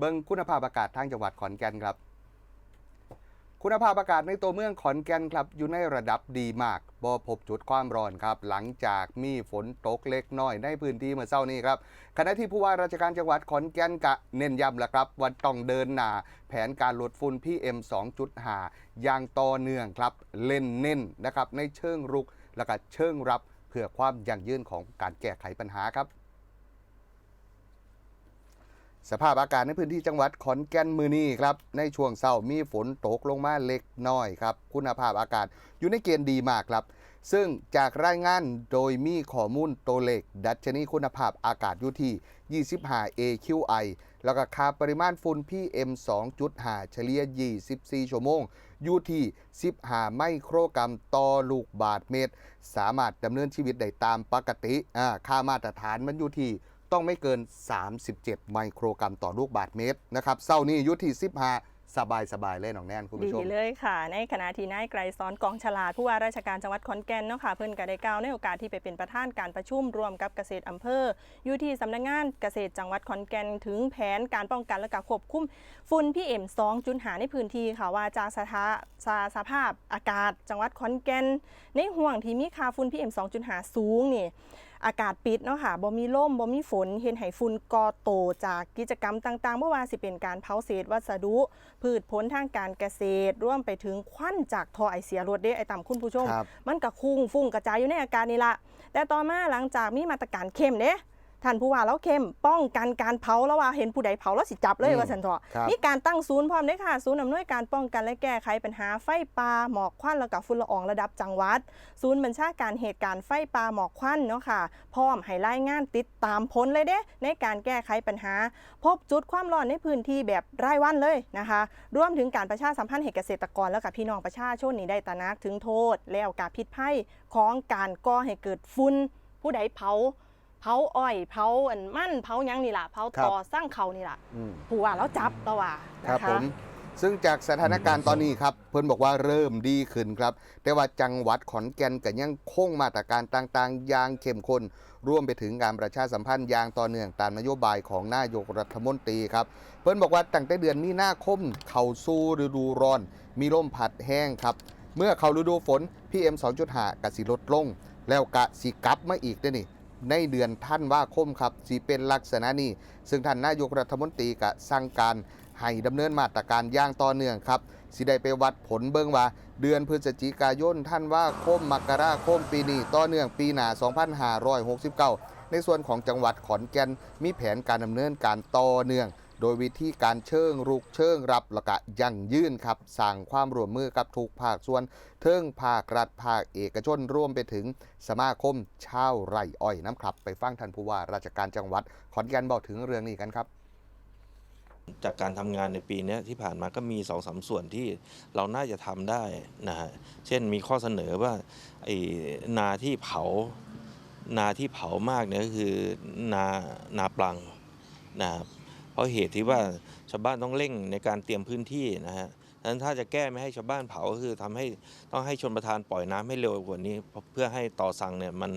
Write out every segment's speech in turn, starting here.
เบิ่งคุณภาพอากาศทางจังหวัดขอนแก่นครับ คุณภาพอากาศในตัวเมืองขอนแก่นครับอยู่ในระดับดีมากบ่พบจุดความร้อนครับ หลังจากมีฝนตกเล็กน้อยในพื้นที่เมื่อเช้านี้ครับขณะที่ผู้ว่าราชการจังหวัดขอนแก่นกะเน้นย้ำแล้วครับว่าต้องเดินหน้าแผนการลดฝุ่น PM 2.5 อย่างต่อเนื่องครับเล่นเน้นนะครับในเชิงรุกและก็เชิงรับเพื่อความยั่งยืนของการแก้ไขปัญหาครับ สภาพอากาศในพื้นที่จังหวัดขอนแก่นมือนี้ครับ ในช่วงเช้ามีฝนตกลงมาเล็กน้อยครับ คุณภาพอากาศอยู่ในเกณฑ์ดีมากครับ ซึ่งจากรายงานโดยมีข้อมูลตัวเลขดัชนีคุณภาพอากาศอยู่ที่25 AQI แล้วก็ค่าปริมาณฝุ่น PM 2.5 เฉลี่ย 24 ชั่วโมง อยู่ที่ 15 ไมโครกรัมต่อลูกบาทเมตร สามารถดำเนินชีวิตได้ตามปกติค่ามาตรฐานมันอยู่ที่ ต้องไม่เกิน 37 ไมโครกรัมต่อลูกบาทเมตรนะครับเศร้านี้ยู่ที่15สบายสบายๆเลยน้องแนนคุณผู้ชมดีเลยค่ะ ในขณะที่นายไกรสอนกองฉลาดผู้ว่าราชการจังหวัดขอนแก่นเนาะค่ะเพิ่อนก็ได้กล่าวในโอกาสที่ไปเป็นประธานการประชุมรวมกับเกษตรอำเภอ อยู่ที่สำนักงานเกษตรจังหวัดขอนแก่นถึงแผนการป้องกันและก็ควบคุมฝุ่น PM 2.5ในพื้นที่ค่ะว่าจากสถาสาสภาพอากาศจังหวัดขอนแก่นในห่วงที่มีค่าฝุ่น PM 2.5สูงนี่ อากาศปิดเนาะค่ะบ่มีลมบ่มีฝนเห็นให้ฝุ่นก่อโตจากกิจกรรมต่างๆเมื่อว่าสิเป็นการเผาเศษวัสดุ พืชผลทางการเกษตรร่วมไปถึงควันจากท่อไอเสียรถเด้ไอต่ำคุณผู้ชมครับมันก็คุ้งฟุ้งกระจายอยู่ในอากาศนี่ละแต่ต่อมาหลังจากมีมาตรการเข้มเด้ ท่านผู้ว่าแล้วเข้มป้องกันการเผาแล้วว่าเห็นผู้ใดเผาแล้วสิจับเลยอืมว่าสันเถาะครับมีการตั้งศูนย์พร้อมเด้ค่ะ ศูนย์อำนวยการป้องกันและแก้ไขปัญหาไฟป่าหมอกควันแล้วก็ฝุ่นละอองระดับจังหวัด ศูนย์บัญชาการเหตุการณ์ไฟป่าหมอกควันเนาะค่ะ พร้อมให้รายงานติดตามผลเลยเด้ ในการแก้ไขปัญหา พบจุดความร้อนในพื้นที่แบบรายวันเลยนะคะรวมถึงการประชาสัมพันธ์ให้เกษตรกรและกับพี่น้องประชาชนนี่ได้ตระหนักถึงโทษ แล้วการพิษภัยของการก่อให้เกิดฝุ่นผู้ใดเผา เผาอ้อยเผาอันมั่นเผาหยังนี่ล่ะเผาต่อสร้างเขานี่ล่ะอืมผู้ว่าแล้วจับแล้วว่าครับนะะผมซึ่งจากสถานการณ์ตอนนี้ครับ เพิ่นบอกว่าเริ่มดีขึ้นครับ แต่ว่าจังหวัดขอนแก่นก็ยังคงมาตรการต่างๆอย่างเข้มข้นร่วมไปถึงการประชาสัมพันธ์อย่างต่อเนื่องตามนโยบายของนายกรัฐมนตรีครับ เพิ่นบอกว่าตั้งแต่เดือนมีนาคมเข้าสู่ฤดูร้อน มีลมพัดแห้งครับ เมื่อเข้าฤดูฝน PM 2.5กสิลดลง แล้วกะสิกลับมาอีกเด้อนี่ ในเดือนท่านว่าคมครับสีเป็นลักษณะนี้ ซึ่งท่านนายกรัฐมนตรีก็สั่งการให้ดำเนินมาตรการอย่างต่อเนื่องครับสิได้ไปวัดผลเบื้องว่า เดือนพฤศจิกายนท่านว่าคมมกราคมปีนี้ต่อเนื่องปีหน้า2569 ในส่วนของจังหวัดขอนแก่นมีแผนการดำเนินการต่อเนื่อง โดยวิธีการเชิงรุกเชิงรับและกะยั่งยืนครับสร้างความร่วมมือกับทุกภาคส่วนเทิงภาครัฐภาคเอกชนร่วมไปถึงสมาคมชาวไร่อ้อยน้ำครับ ไปฟังท่านผู้ว่าราชการจังหวัดขอนแก่นบอกถึงเรื่องนี้กันครับจากการทำงานในปีนี้ที่ผ่านมาก็มีสองสามส่วนที่เราน่าจะทำได้นะฮะ เช่นมีข้อเสนอว่าไอ้นาที่เผา นาที่เผามากเนี่ยก็คือนานาปลังนะครับ ราะเหตุที่ว่าชาวบ้านต้องเร่งในการเตรียมพื้นที่นะฮะดังนั้นถ้าจะแก้ไม่ให้ชาวบ้านเผาก็คือทำให้ต้องให้ชนประทานปล่อยน้ำให้เร็วกว่านี้ เพื่อให้ต่อสั่งเนี่ยมัน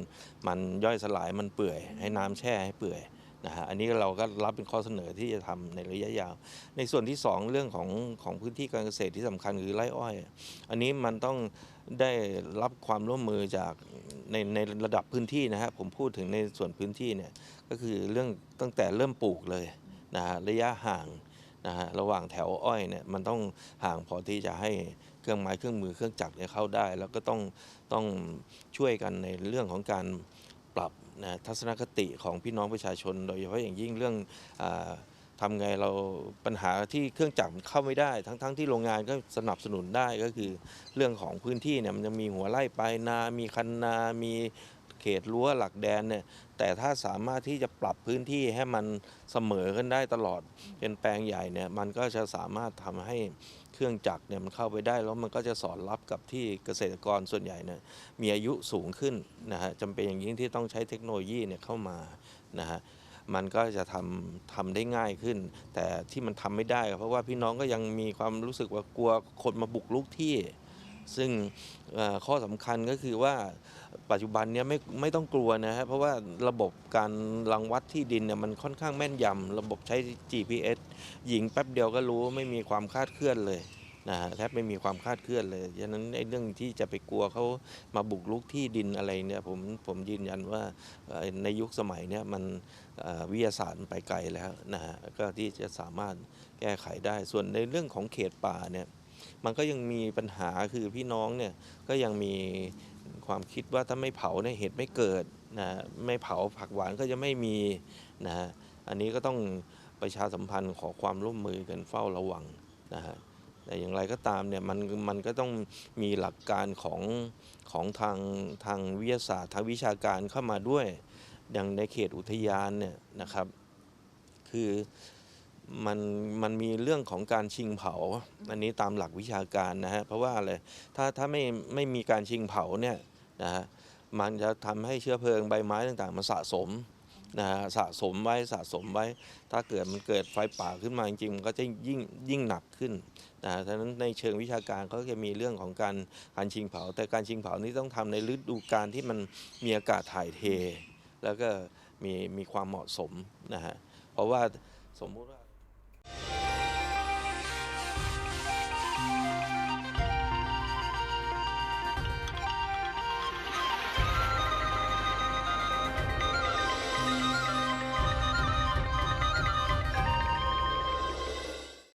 มันย่อยสลายมันเปื่อย ให้น้ำแช่ให้เปื่อยนะฮะอันนี้เราก็รับเป็นข้อเสนอที่จะทำในระยะยาว ในส่วนที่สองเรื่องของของพื้นที่การเกษตรที่สำคัญคือไร่อ้อย อันนี้มันต้องได้รับความร่วมมือจากในในระดับพื้นที่นะฮะผมพูดถึงในส่วนพื้นที่เนี่ยก็คือเรื่องตั้งแต่เริ่มปลูกเลย นะฮะระยะห่างนะฮะระหว่างแถวอ้อยเนี่ยมันต้องห่างพอที่จะให้เครื่องไม้เครื่องมือเครื่องจักรเนี่ยเข้าได้ แล้วก็ต้องต้องช่วยกันในเรื่องของการปรับนะทัศนคติของพี่น้องประชาชน โดยเฉพาะอย่างยิ่งเรื่องอทำไงเราปัญหาที่เครื่องจักรเข้าไม่ได้ ทั้งๆทที่โรงงานก็สนับสนุนได้ก็คือเรื่องของพื้นที่เนี่ยมันจะมีหัวไร่ปลายนา มีคันนา มี เขตรั้วหลักแดนเนี่ยแต่ถ้าสามารถที่จะปรับพื้นที่ให้มันเสมอกันได้ตลอด เป็นแปลงใหญ่เนี่ยมันก็จะสามารถทำให้เครื่องจักรเนี่ยมันเข้าไปได้แล้วมันก็จะสอดรับกับที่เกษตรกรส่วนใหญ่เนี่ยมีอายุสูงขึ้นนะฮะจำเป็นอย่างยิ่งที่ต้องใช้เทคโนโลยีเนี่ยเข้ามานะฮะมันก็จะทำทำได้ง่ายขึ้น แต่ที่มันทำไม่ได้ เพราะว่าพี่น้องก็ยังมีความรู้สึกว่ากลัวคนมาบุกลุกที่ ซึ่งข้อสำคัญก็คือว่าปัจจุบันนี้ไม่ไม่ต้องกลัวนะฮะเพราะว่าระบบการรังวัดที่ดินเนี่ยมันค่อนข้างแม่นยำระบบใช้ GPS ยิงแป๊บเดียวก็รู้ไม่มีความคลาดเคลื่อนเลยนะฮะแทบไม่มีความคลาดเคลื่อนเลยฉะนั้นไอ้เรื่องที่จะไปกลัวเขามาบุกรุกที่ดินอะไรเนี่ยผมผมยืนยันว่าในยุคสมัยเนี่ยมันวิทยาศาสตร์ไปไกลแล้วนะฮะก็ที่จะสามารถแก้ไขได้ส่วนในเรื่องของเขตป่าเนี่ย มันก็ยังมีปัญหาคือพี่น้องเนี่ยก็ยังมีความคิดว่าถ้าไม่เผาเนี่ยเหตุไม่เกิดนะฮะไม่เผาผักหวานก็จะไม่มีนะฮะอันนี้ก็ต้องประชาสัมพันธ์ขอความร่วมมือกันเฝ้าระวังนะฮะแต่อย่างไรก็ตามเนี่ยมันมันก็ต้องมีหลักการของของทางทางวิทยาศาสตร์ทางวิชาการเข้ามาด้วยอย่างในเขตอุทยานเนี่ยนะครับ คือ มันมันมีเรื่องของการชิงเผา อันนี้ตามหลักวิชาการนะฮะเพราะว่าอะไรถ้าถ้าไม่ไม่มีการชิงเผาเนี่ยนะฮะมันจะทำให้เชื้อเพลิงใบไม้ต่างๆมันสะสมนะฮะสะสมไว้สะสมไว้ ถ้าเกิดมันเกิดไฟป่าขึ้นมาจริงๆมันก็จะยิ่งยิ่งหนักขึ้นนะฮะฉะนั้นในเชิงวิชาการเขาจะมีเรื่องของการการชิงเผา แต่การชิงเผานี้ต้องทำในฤดูกาลที่มันมีอากาศถ่ายเท แล้วก็มีมีความเหมาะสมนะฮะเพราะว่าสมมุติว่า you